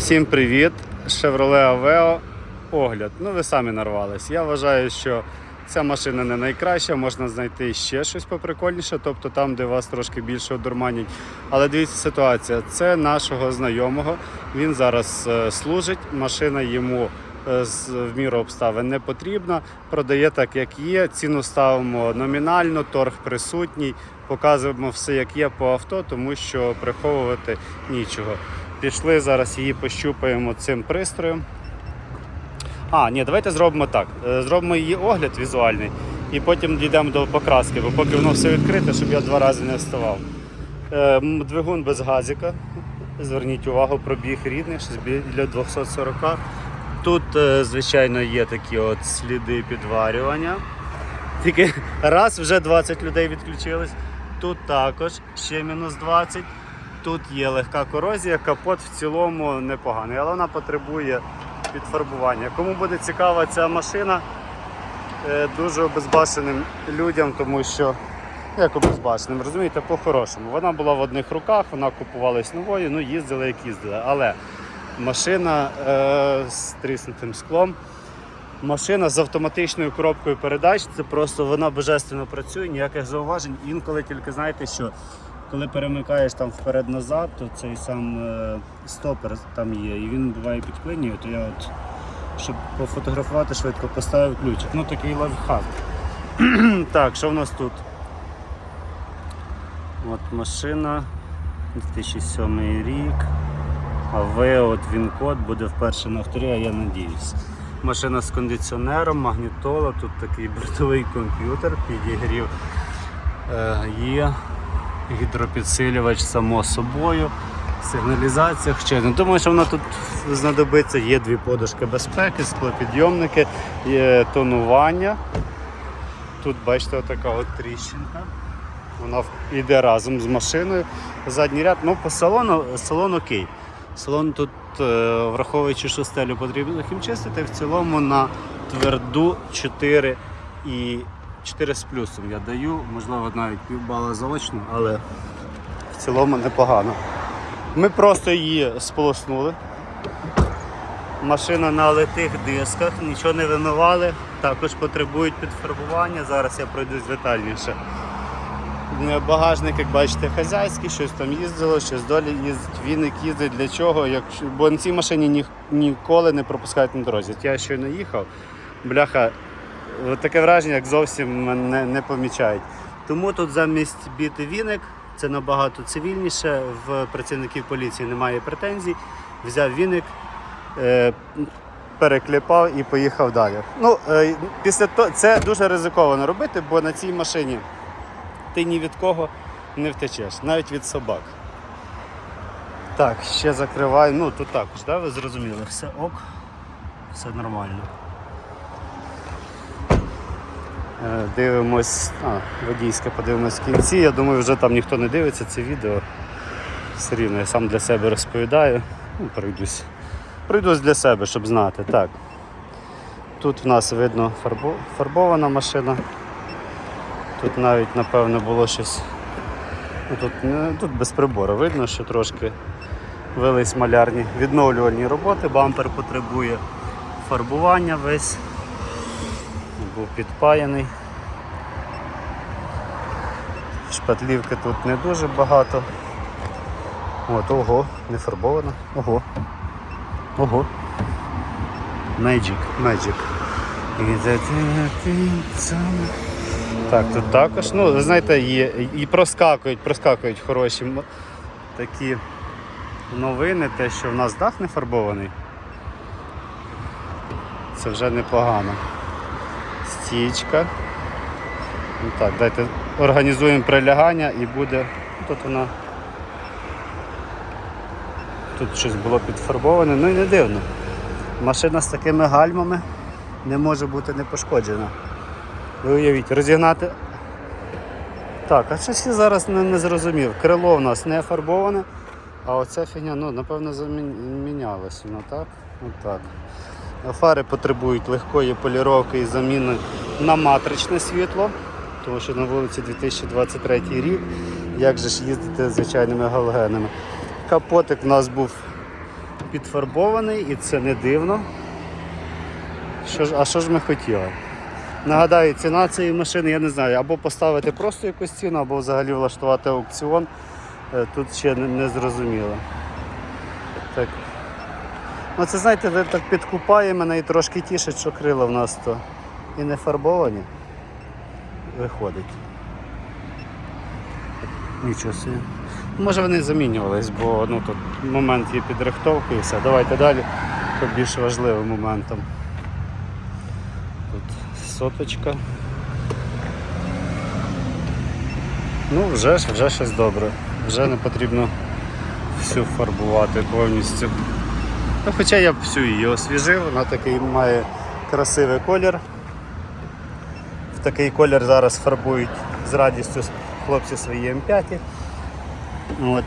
Всім привіт! Chevrolet Aveo огляд. Ну ви самі нарвались. Я вважаю, що ця машина не найкраща, можна знайти ще щось поприкольніше, тобто там, де вас трошки більше одурманять. Але дивіться ситуація, це нашого знайомого. Він зараз е, служить, машина йому е, в міру обставин не потрібна. Продає так, як є. Ціну ставимо номінально, торг присутній. Показуємо все, як є по авто, тому що приховувати нічого. Пішли зараз її пощупаємо цим пристроєм. А, ні, давайте зробимо так. Е, Зробимо її огляд візуальний і потім дійдемо до покраски, бо поки воно все відкрите, щоб я два рази не вставав. Е, Двигун без газіка. Зверніть увагу, пробіг рідний, щось біля 240. Тут, е, звичайно, є такі от сліди підварювання. Тільки раз вже 20 людей відключились. Тут також ще мінус 20. Тут є легка корозія, капот в цілому непоганий, але вона потребує підфарбування. Кому буде цікава ця машина, е, дуже обезбашеним людям, тому що як обезбашеним, розумієте, по-хорошому. Вона була в одних руках, вона купувалась новою, ну їздили як їздили. Але машина е, з тріснутим склом. Машина з автоматичною коробкою передач, це просто вона божественно працює, ніяких зауважень. Інколи тільки знаєте, що коли перемикаєш там вперед-назад, то цей сам е, стопер там є, і він буває підклинює, то я от, щоб пофотографувати швидко, поставив ключик. Ну такий лайфхак. так, що в нас тут? От машина, 2007 рік. АВ, от він код буде вперше на авторі, а я надіюсь. Машина з кондиціонером, магнітола, тут такий бортовий комп'ютер, підігрів е, є, гідропідсилювач само собою, сигналізація. Хоча не думаю, що вона тут знадобиться. Є дві подушки безпеки, склопідйомники, є тонування. Тут бачите, отака от тріщинка. Вона йде разом з машиною. Задній ряд, ну по салону, салон окей. Салон тут, е, враховуючи, що стелю потрібно хімчистити, в цілому на тверду 4 і 4 з плюсом я даю, можливо навіть півбала заочно, але в цілому непогано. Ми просто її сполоснули. Машина на литих дисках, нічого не вимивали, також потребують підфарбування. Зараз я пройдусь детальніше. Е, Багажник, як бачите, хазяйський, щось там їздило, щось долі їздить. Віник їздить для чого? Бо на цій машині ні... ніколи не пропускають на дорозі. Я щойно їхав, бляха, таке враження, як зовсім мене не помічають. Тому тут замість біти віник, це набагато цивільніше. В працівників поліції немає претензій. Взяв віник, е, перекліпав і поїхав далі. Ну, е, після того це дуже ризиковано робити, бо на цій машині ти ні від кого не втечеш, навіть від собак. Так, ще закриваю. Ну тут також, да, ви зрозуміли, все ок, все нормально. Е, Дивимось, а, водійське подивимось в кінці. Я думаю, вже там ніхто не дивиться це відео. Все рівно я сам для себе розповідаю. Ну, пройдусь. Пройдусь для себе, щоб знати. Так. Тут в нас видно фарбо- фарбована машина. Тут навіть, напевно, було щось. Ну, Тут, тут без прибору видно, що трошки велись малярні відновлювальні роботи. Бампер потребує фарбування весь. Був підпаяний. Шпатлівки тут не дуже багато. От, ого, не фарбовано. Ого. Ого. Magic, Magic. Так, тут також. Ну, знаєте, є, і проскакують, проскакують хороші такі новини, те, що в нас дах не фарбований. Це вже непогано. Стічка. Ну, так, дайте організуємо прилягання і буде. Тут вона. Тут щось було підфарбоване, ну і не дивно. Машина з такими гальмами не може бути не пошкоджена. Ви уявіть, розігнати. Так, а щось я зараз не, не зрозумів. Крило в нас не фарбоване, а оця фігня, ну, напевно, замінялась воно, так? Отак. Фари потребують легкої поліровки і заміни на матричне світло, тому що на вулиці 2023 рік. Як же ж їздити з звичайними галогенами? Капотик в нас був підфарбований і це не дивно. Що ж, а що ж ми хотіли? Нагадаю, ціна цієї машини, я не знаю, або поставити просто якусь ціну, або взагалі влаштувати аукціон. Е, Тут ще не, зрозуміло. Так. Ну це знаєте, так підкупає мене і трошки тішить, що крила в нас то і не фарбовані. Виходить. Нічого собі. Може вони замінювались, бо ну, тут момент є підрихтовки і все. Давайте далі по більш важливим моментам. Тут соточка. Ну, вже, вже щось добре. Вже не потрібно всю фарбувати повністю. Ну, хоча я б всю її освіжив, вона такий має красивий колір. Такий колір зараз фарбують з радістю хлопці свої М5. От.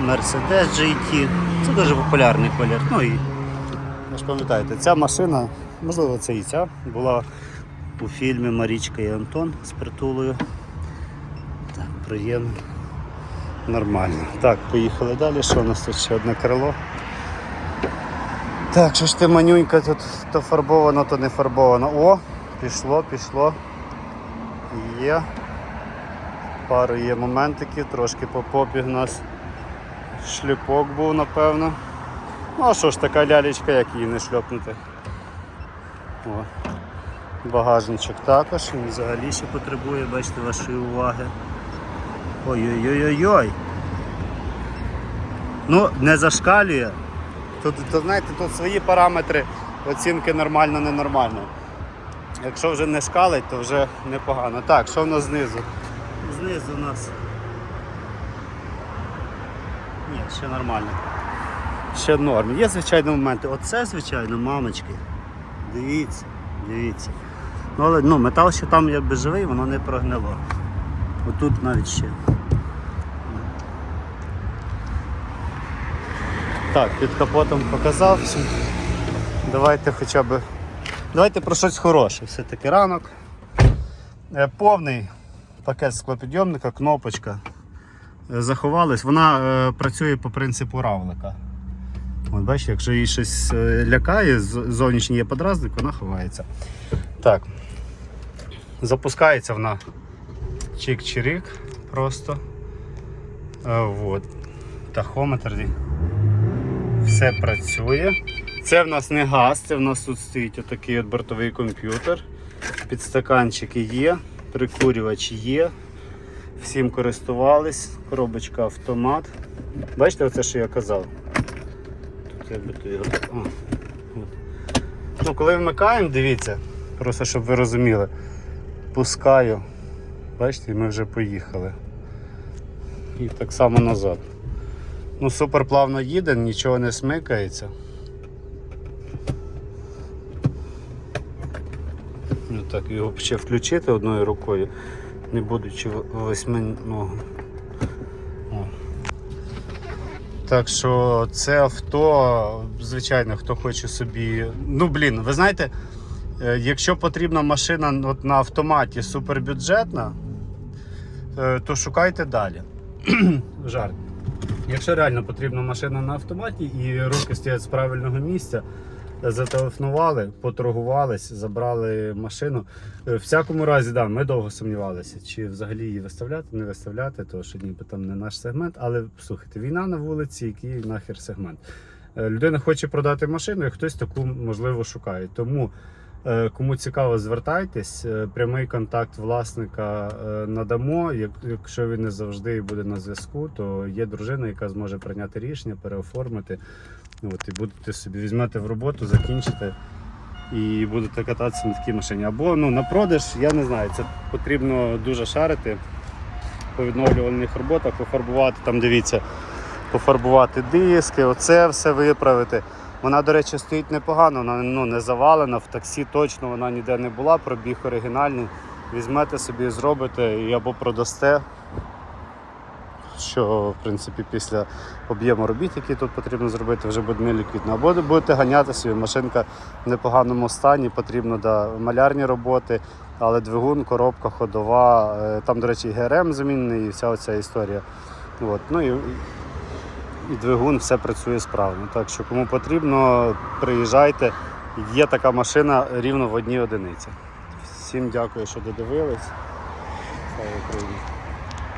Mercedes GT. Це дуже популярний колір. Ну і ви ж пам'ятаєте, ця машина, можливо, це і ця, була у фільмі Марічка і Антон з притулою. Так, приємно. Нормально. Так, поїхали далі. Що у нас тут ще одне крило? Так, що ж ти манюнька тут то фарбовано, то не фарбовано. О, пішло, пішло. Є. Пару є моментиків, трошки по попі в нас шліпок був, напевно. Ну а що ж така лялечка, як її не шльопнути. О. Багажничок також, він взагалі ще потребує, бачите, вашої уваги. Ой-ой-ой-ой-ой. Ну, не зашкалює. Тут, тут, знаєте, тут свої параметри оцінки нормально, ненормально. Якщо вже не шкалить, то вже непогано. Так, що в нас знизу? Знизу у нас. Ні, ще нормально. Ще норм. Є звичайні моменти. Оце, звичайно, мамочки. Дивіться, дивіться. Ну, але ну, метал ще там якби живий, воно не прогнило. Отут навіть ще. Так, під капотом показав. Давайте хоча б. Давайте про щось хороше. Все-таки ранок. Е, Повний пакет склопідйомника, кнопочка. Е, Заховалась. Вона е, працює по принципу равлика. От бачите, якщо її щось лякає, зовнішній є подразник, вона ховається. Так. Запускається вона чик-чирик просто. Вот. Тахометр. Все працює. Це в нас не газ, це в нас тут стоїть отакий от бортовий комп'ютер. Підстаканчики є, прикурювач є. Всім користувались, коробочка автомат. Бачите, оце, що я казав? Тут би його. Ну, коли вмикаємо, дивіться, просто щоб ви розуміли. Пускаю. Бачите, ми вже поїхали. І так само назад. Ну, супер плавно їде, нічого не смикається. Так, його ще включити одною рукою, не будучи восьминогом. Так що це авто, звичайно, хто хоче собі. Ну блін, ви знаєте, е, якщо потрібна машина от на автоматі супербюджетна, е, то шукайте далі. Жарт. Якщо реально потрібна машина на автоматі і руки стоять з правильного місця, зателефонували, поторгувались, забрали машину. Е, В всякому разі, да, ми довго сумнівалися, чи взагалі її виставляти, не виставляти, тому що ніби там не наш сегмент. Але слухайте, війна на вулиці, який нахер сегмент. Е, Людина хоче продати машину, і хтось таку можливо шукає. Тому кому цікаво, звертайтесь. Е, Прямий контакт власника е, надамо. Якщо він не завжди буде на зв'язку, то є дружина, яка зможе прийняти рішення, переоформити. От, і будете собі візьмете в роботу, закінчите і будете кататися на такій машині. Або ну, на продаж, я не знаю, це потрібно дуже шарити по відновлювальних роботах, пофарбувати там, дивіться, пофарбувати диски, оце все виправити. Вона, до речі, стоїть непогано, вона ну, не завалена, в таксі точно вона ніде не була, пробіг оригінальний. Візьмете собі, зробите і або продасте. Що, в принципі, після об'єму робіт, які тут потрібно зробити, вже буде неліквідно. Або будете ганяти собі, машинка в непоганому стані, потрібно да, малярні роботи, але двигун, коробка ходова, е, там, до речі, і ГРМ замінений і вся оця історія. От. Ну, і, і двигун все працює справно. Так що кому потрібно, приїжджайте. Є така машина рівно в одній одиниці. Всім дякую, що додивились.